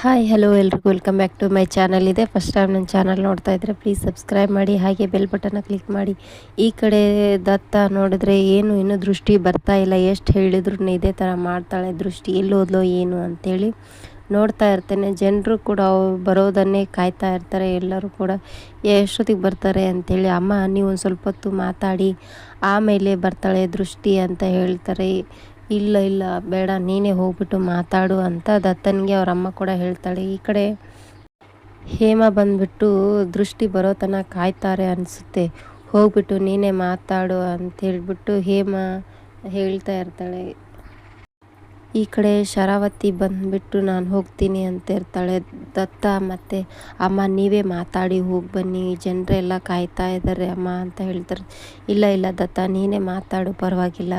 Hi hello ಎಲ್ರಿಗೂ. Welcome back to my channel ಇದೆ first time ನನ್ನ ಚಾನಲ್ ನೋಡ್ತಾ ಇದ್ದರೆ ಪ್ಲೀಸ್ ಸಬ್ಸ್ಕ್ರೈಬ್ ಮಾಡಿ, ಹಾಗೆ ಬೆಲ್ ಬಟನ್ನ ಕ್ಲಿಕ್ ಮಾಡಿ. ಈ ಕಡೆ ದತ್ತ ನೋಡಿದ್ರೆ ಏನು, ಇನ್ನೂ ದೃಷ್ಟಿ ಬರ್ತಾ ಇಲ್ಲ. ಎಷ್ಟು ಹೇಳಿದ್ರು ಇದೇ ಥರ ಮಾಡ್ತಾಳೆ. ದೃಷ್ಟಿ ಎಲ್ಲೋದ್ಲೋ ಏನು ಅಂಥೇಳಿ ನೋಡ್ತಾ ಇರ್ತೇನೆ. ಜನರು ಕೂಡ ಬರೋದನ್ನೇ ಕಾಯ್ತಾ ಇರ್ತಾರೆ. ಎಲ್ಲರೂ ಕೂಡ ಎಷ್ಟೊತ್ತಿಗೆ ಬರ್ತಾರೆ ಅಂಥೇಳಿ ಅಮ್ಮ ನೀವು ಒಂದು ಸ್ವಲ್ಪ ಹೊತ್ತು ಮಾತಾಡಿ. ಆಮೇಲೆ ಬರ್ತಾಳೆ ದೃಷ್ಟಿ ಅಂತ ಹೇಳ್ತಾರೆ. ಇಲ್ಲ ಇಲ್ಲ, ಬೇಡ, ನೀನೇ ಹೋಗ್ಬಿಟ್ಟು ಮಾತಾಡು ಅಂತ ದತ್ತನಿಗೆ ಅವರಮ್ಮ ಕೂಡ ಹೇಳ್ತಾಳೆ. ಈ ಕಡೆ ಹೇಮ ಬಂದ್ಬಿಟ್ಟು ದೃಷ್ಟಿ ಬರೋ ತನಕ ಕಾಯ್ತಾರೆ ಅನಿಸುತ್ತೆ. ಹೋಗ್ಬಿಟ್ಟು ನೀನೇ ಮಾತಾಡು ಅಂತ ಹೇಳ್ಬಿಟ್ಟು ಹೇಮ ಹೇಳ್ತಾ ಇರ್ತಾಳೆ. ಈ ಕಡೆ ಶರಾವತಿ ಬಂದ್ಬಿಟ್ಟು ನಾನು ಹೋಗ್ತೀನಿ ಅಂತ ಇರ್ತಾಳೆ ದತ್ತ ಮತ್ತು, ಅಮ್ಮ, ನೀವೇ ಮಾತಾಡಿ, ಹೋಗಿ ಬನ್ನಿ, ಜನರೆಲ್ಲ ಕಾಯ್ತಾ ಇದ್ದಾರೆ ಅಮ್ಮ ಅಂತ ಹೇಳ್ತಾರೆ. ಇಲ್ಲ ಇಲ್ಲ ದತ್ತ, ನೀನೇ ಮಾತಾಡು, ಪರವಾಗಿಲ್ಲ.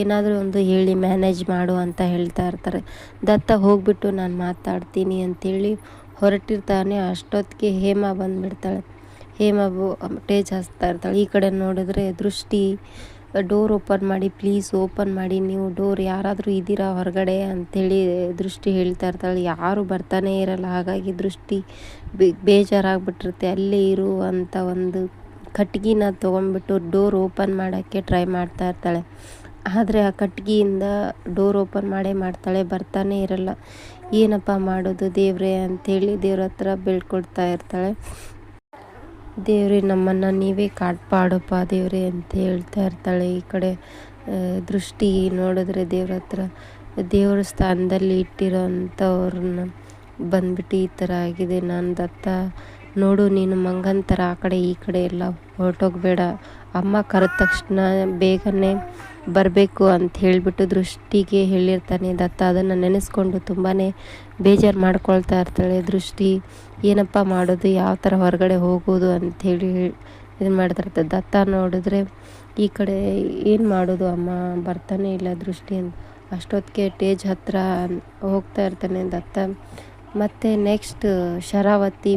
ಏನಾದರೂ ಒಂದು ಹೇಳಿ ಮ್ಯಾನೇಜ್ ಮಾಡು ಅಂತ ಹೇಳ್ತಾ ಇರ್ತಾರೆ. ದತ್ತ ಹೋಗ್ಬಿಟ್ಟು ನಾನು ಮಾತಾಡ್ತೀನಿ ಅಂಥೇಳಿ ಹೊರಟಿರ್ತಾನೆ. ಅಷ್ಟೊತ್ತಿಗೆ ಹೇಮ ಬಂದುಬಿಡ್ತಾಳೆ. ಹೇಮ ಟೇಜ್ ಹಚ್ತಾ ಇರ್ತಾಳೆ. ಈ ಕಡೆ ನೋಡಿದ್ರೆ ದೃಷ್ಟಿ ಡೋರ್ ಓಪನ್ ಮಾಡಿ ಪ್ಲೀಸ್ ಓಪನ್ ಮಾಡಿ, ನೀವು ಡೋರ್ ಯಾರಾದರೂ ಇದ್ದೀರಾ ಹೊರಗಡೆ ಅಂಥೇಳಿ ದೃಷ್ಟಿ ಹೇಳ್ತಾ ಇರ್ತಾಳೆ. ಯಾರು ಬರ್ತಾನೆ ಇರಲ್ಲ. ಹಾಗಾಗಿ ದೃಷ್ಟಿ ಬೇಜಾರಾಗ್ಬಿಟ್ಟಿರುತ್ತೆ. ಅಲ್ಲೇ ಇರುವಂಥ ಒಂದು ಕಟ್ಗಿನ ತೊಗೊಂಡ್ಬಿಟ್ಟು ಡೋರ್ ಓಪನ್ ಮಾಡೋಕ್ಕೆ ಟ್ರೈ ಮಾಡ್ತಾ ಇರ್ತಾಳೆ. ಆದರೆ ಆ ಕಟ್ಗೆಯಿಂದ ಡೋರ್ ಓಪನ್ ಮಾಡೇ ಮಾಡ್ತಾಳೆ, ಬರ್ತಾನೆ ಇರಲ್ಲ. ಏನಪ್ಪ ಮಾಡೋದು ದೇವ್ರೆ ಅಂಥೇಳಿ ದೇವ್ರ ಹತ್ರ ಬೀಳ್ಕೊಡ್ತಾ ಇರ್ತಾಳೆ. ದೇವ್ರಿ, ನಮ್ಮನ್ನು ನೀವೇ ಕಾಡ್ಪಾಡಪ್ಪ ದೇವ್ರಿ ಅಂತ ಹೇಳ್ತಾ ಇರ್ತಾಳೆ ಈ ಕಡೆ. ದೃಷ್ಟಿ ನೋಡಿದ್ರೆ ದೇವ್ರ ಹತ್ರ. ದೇವ್ರ ಸ್ಥಾನದಲ್ಲಿ ಇಟ್ಟಿರೋ ಅಂಥವ್ರನ್ನ ಬಂದ್ಬಿಟ್ಟು ಈ ಥರ ಆಗಿದೆ. ನಾನು ದತ್ತ, ನೋಡು ನೀನು ಮಂಗಂತರ ಆ ಕಡೆ ಈ ಕಡೆ ಎಲ್ಲ ಹೊರಟೋಗ್ಬೇಡ. ಅಮ್ಮ ಕರೆದ ತಕ್ಷಣ ಬೇಗನೆ ಬರಬೇಕು ಅಂತ ಹೇಳಿಬಿಟ್ಟು ದೃಷ್ಟಿಗೆ ಹೇಳಿರ್ತಾನೆ. ದತ್ತ ಅದನ್ನು ನೆನೆಸ್ಕೊಂಡು ತುಂಬಾ ಬೇಜಾರು ಮಾಡ್ಕೊಳ್ತಾ ಇರ್ತಾಳೆ. ದೃಷ್ಟಿ, ಏನಪ್ಪ ಮಾಡೋದು? ಯಾವ ಥರ ಹೊರಗಡೆ ಹೋಗೋದು ಅಂಥೇಳಿ ಇದು ಮಾಡ್ತಿರ್ತಾರೆ ದತ್ತ ನೋಡಿದ್ರೆ, ಈ ಕಡೆ ಏನು ಮಾಡೋದು ಅಮ್ಮ? ಬರ್ತಾನೆ ಇಲ್ಲ ದೃಷ್ಟಿ ಅಂತ. ಅಷ್ಟೊತ್ತಿಗೆ ಟೇಜ್ ಹತ್ರ ಹೋಗ್ತಾ ಇರ್ತಾನೆ ದತ್ತ. ಮತ್ತು ನೆಕ್ಸ್ಟ್ ಶರಾವತಿ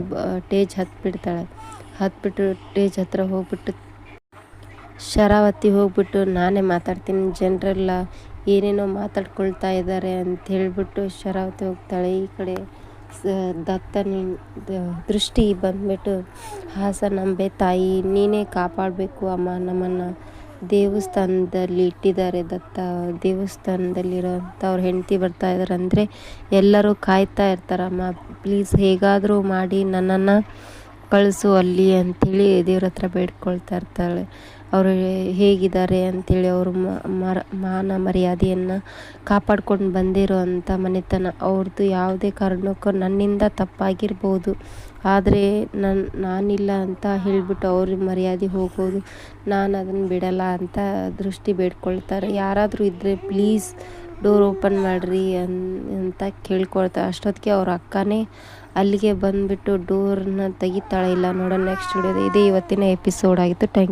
ಟೇಜ್ ಹತ್ಬಿಡ್ತಾಳೆ. ಹತ್ಬಿಟ್ಟು ಟೇಜ್ ಹತ್ರ ಹೋಗ್ಬಿಟ್ಟು ಶರಾವತಿ ಹೋಗ್ಬಿಟ್ಟು ನಾನೇ ಮಾತಾಡ್ತೀನಿ. ಜನರೆಲ್ಲ ಏನೇನೋ ಮಾತಾಡ್ಕೊಳ್ತಾ ಇದ್ದಾರೆ ಅಂತ ಹೇಳ್ಬಿಟ್ಟು ಶರಾವತಿ ಹೋಗ್ತಾಳೆ. ಈ ಕಡೆ ದತ್ತನ ದೃಷ್ಟಿ ಬಂದ್ಬಿಟ್ಟು ಹಾಸನಾಂಬೆ ತಾಯಿ, ನೀನೇ ಕಾಪಾಡಬೇಕು ಅಮ್ಮ, ನಮ್ಮನ್ನು ದೇವಸ್ಥಾನದಲ್ಲಿ ಇಟ್ಟಿದ್ದಾರೆ ದತ್ತ. ದೇವಸ್ಥಾನದಲ್ಲಿರೋಂಥ ಅವ್ರ ಹೆಂಡತಿ ಬರ್ತಾ ಇದ್ದಾರೆ ಅಂದರೆ ಎಲ್ಲರೂ ಕಾಯ್ತಾ ಇರ್ತಾರಮ್ಮ. ಪ್ಲೀಸ್ ಹೇಗಾದರೂ ಮಾಡಿ ನನ್ನನ್ನು ಕಳಿಸು ಅಲ್ಲಿ ಅಂಥೇಳಿ ದೇವ್ರ ಹತ್ರ ಬೇಡ್ಕೊಳ್ತಾ ಇರ್ತಾಳೆ. ಅವರು ಹೇಗಿದ್ದಾರೆ ಅಂಥೇಳಿ ಅವರು ಮಾನ ಮರ್ಯಾದೆಯನ್ನು ಕಾಪಾಡ್ಕೊಂಡು ಬಂದಿರೋ ಅಂಥ ಮನೆತನ. ಅವ್ರದ್ದು ಯಾವುದೇ ಕಾರಣಕ್ಕೂ ನನ್ನಿಂದ ತಪ್ಪಾಗಿರ್ಬೋದು. ಆದರೆ ನನ್ನ ನಾನಿಲ್ಲ ಅಂತ ಹೇಳಿಬಿಟ್ಟು ಅವ್ರಿಗೆ ಮರ್ಯಾದೆ ಹೋಗೋದು ನಾನು ಅದನ್ನು ಬಿಡಲ್ಲ ಅಂತ ದೃಷ್ಟಿ ಬೇಡ್ಕೊಳ್ತಾರೆ. ಯಾರಾದರೂ ಇದ್ದರೆ ಪ್ಲೀಸ್ ಡೋರ್ ಓಪನ್ ಮಾಡಿರಿ ಅನ್, ಅಂತ ಕೇಳ್ಕೊಳ್ತಾ ಅಷ್ಟೊತ್ತಿಗೆ ಅವ್ರ ಅಕ್ಕನೇ ಅಲ್ಲಿಗೆ ಬಂದುಬಿಟ್ಟು ಡೋರ್ನ ತೆಗಿತಾಳೆ. ಇಲ್ಲ ನೋಡೋಣ ನೆಕ್ಸ್ಟ್ ವಿಡಿಯೋ ಇದೇ ಇವತ್ತಿನ ಎಪಿಸೋಡ್ ಆಗಿತ್ತು. ಟ್ಯಾಂಕ್